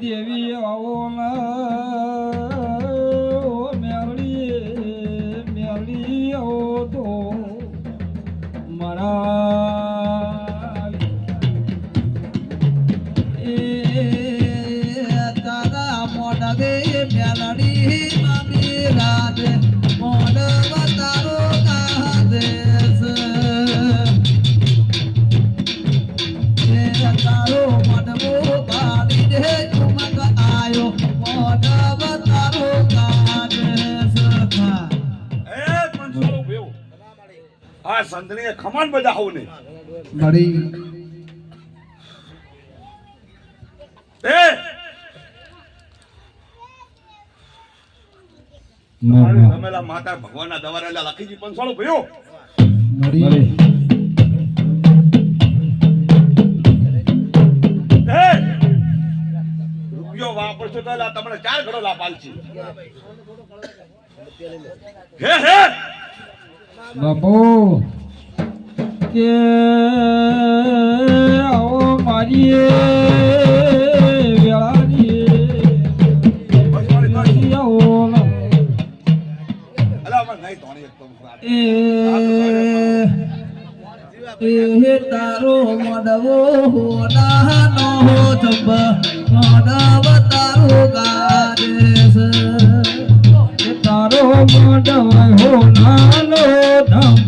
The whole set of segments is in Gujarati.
દેવી આવો ના મેરડી મેળી આવો તો મારા એ તારા મોઢવે દે મામી આ સંતની ખમાન બધા ને મળી એ રમેલા માતા ભગવાનના દવારેલા લખીજી પંચોળો ભયો. મળી એ! રૂપિયો વાપરશો તો તમને ચાર ઘડો લાભ આલશે હે હે! બાપુ, કે આવો મારીએ વેળાની આવો ના એ તારો મોડવો હોનાનો જંબ મોડવ તારો ગારેસ તારો મોઢવ હો, નાનો ધંભ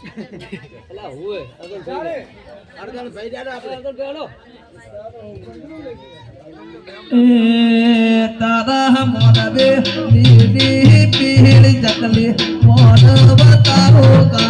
એ? તારો મોડવો એ તારો મોડવો મુકો એ તારા મોડવે લીલી પીળી ચકલી મોડવ તારો ગારેસ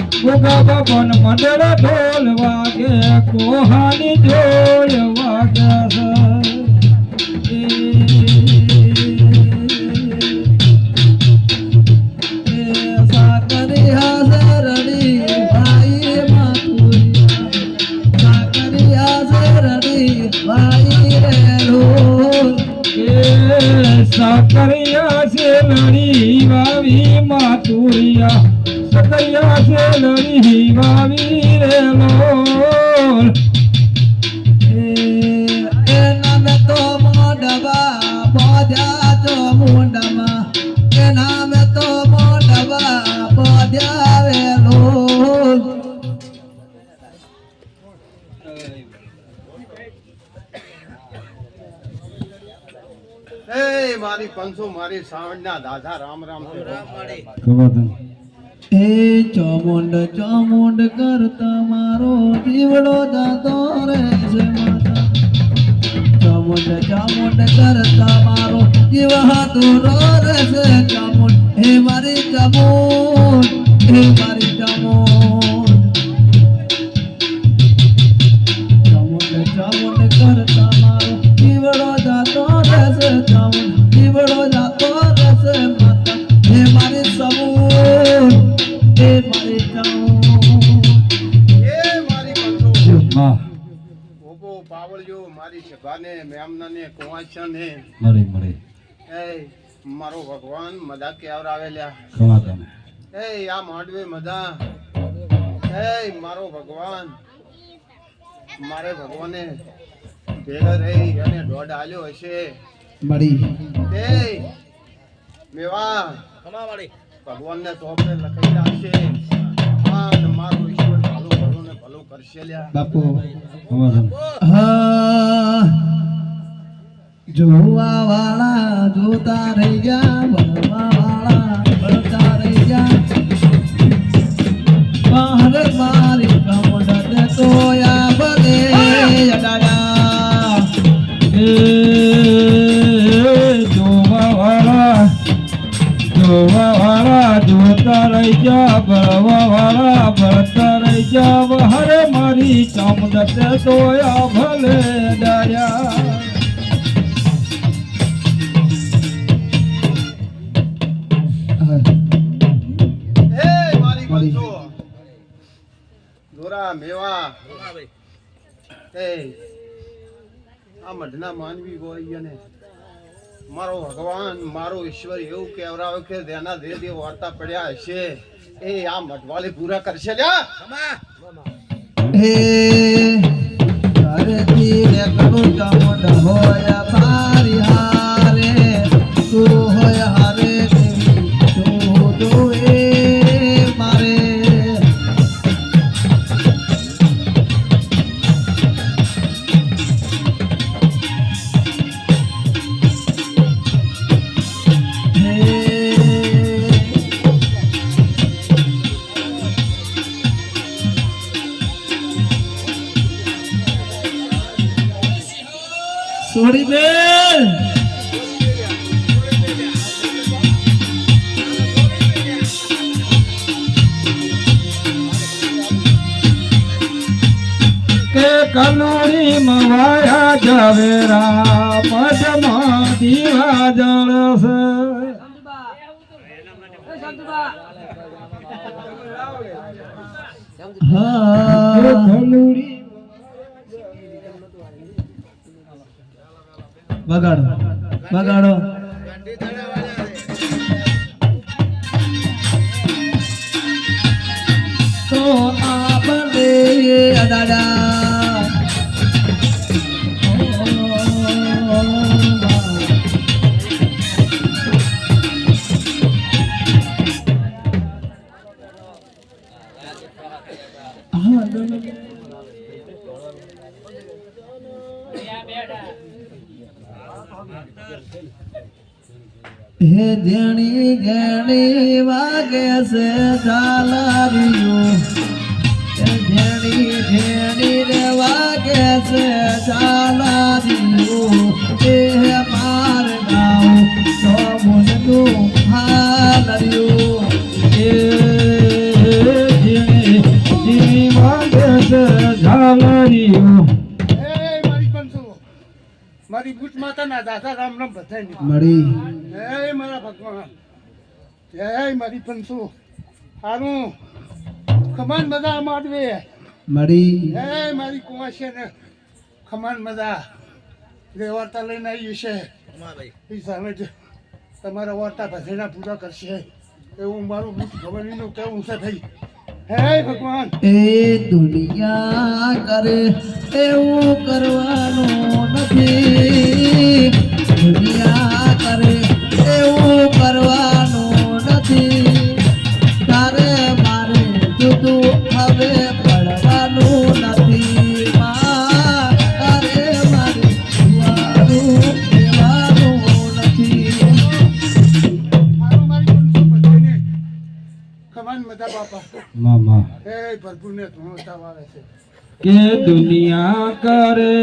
ગોગા બાબન મંડળ ઢોલ વાગે કોહાની ઢોલ વાગે સાકરિયા છે લડી વાવી માતુરિયા. સકરિયા મારી પંસો મારી સાવણના દાદા રામ રામ એ ચોમુંડ ચોમુંડ કરતા મારો દીવડો જાતો રહેશે માતા. ચામુંડ ચામુંડ કરતા મારો જીવ હાથુરો રહેશે ચામુંડ. હે મારી ચામુંડ, હે મારી ચામુંડ. પાવળિયો મારી સભાને મેમનાને કુંવાસને મળી મળી. એ મારો ભગવાન મદા કેવર આવેલા. ખમા તમે એ આ માંડવે મદા. એ મારો ભગવાન. મારે ભગવાને ભેગા રહી અને દોઢ આલ્યો હશે. મળી. એ મેવા ભગવાનને તો લખાઈ રાખશે અને મારું ઈશ્વર ભલું ભલું ને ભલું કરશે લ્યા. બાપુ હા. જોવા વાળા જોતા રહી ગયા ભણવા વાળા ભણતા રહી ગયા બહાર મારી કમડત તોયા બને અડાડા. એ જોવાવાળા જોવાવાળા જોતા રહી જા હરે મારી ચામડત તોયા ભલે ડાયા મેવા. એ આ મઢના માનવી હોય અને મારો ભગવાન મારો ઈશ્વર એવું કહેવરાવે કે તેના જે જે વાર્તા પડ્યા હશે એ આ મઢવાળી પૂરા કરશે. લ્યા. હે ધરતી રે કરું હોય કે કલોડી મવાયા જવેરા પદમાં દીવા જળશે બગાડો બગાડો. તો આપણે અડાડા હે જેણી ઘણી વાગે છે ચાલારિયું જેણી જેણી રે વાગે છે ચાલારિયું એ માર ગાઉં તો મુનનું મારી માતા ના દાદા રામ રામ બધાય મળી. જય મારા ભગવાન. જય મારી પંચો સારું ખમાન મજા માડવે મળી. જય મારી કુંવાશે ને ખમાન મજા. જે વાર્તા લઈને આવી છે. તમારા વાર્તા ભજેના પૂરા કરશે. એવું મારું બુટ ખબરનું કેવું છે ભાઈ. હે ભગવાન. એ દુનિયા કરે. એવું કરવાનું નથી. દુનિયા કરે એવું કરવાનું નથી. તારે મારે જુદું હવે પડવાનું નથી. માં તારે મારે જુવાનું નથી. મજા બાપા? મામા હે ભરપૂરને ધોતા વાળે છે. કે દુનિયા કરે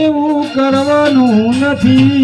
એવું કરવાનું નથી.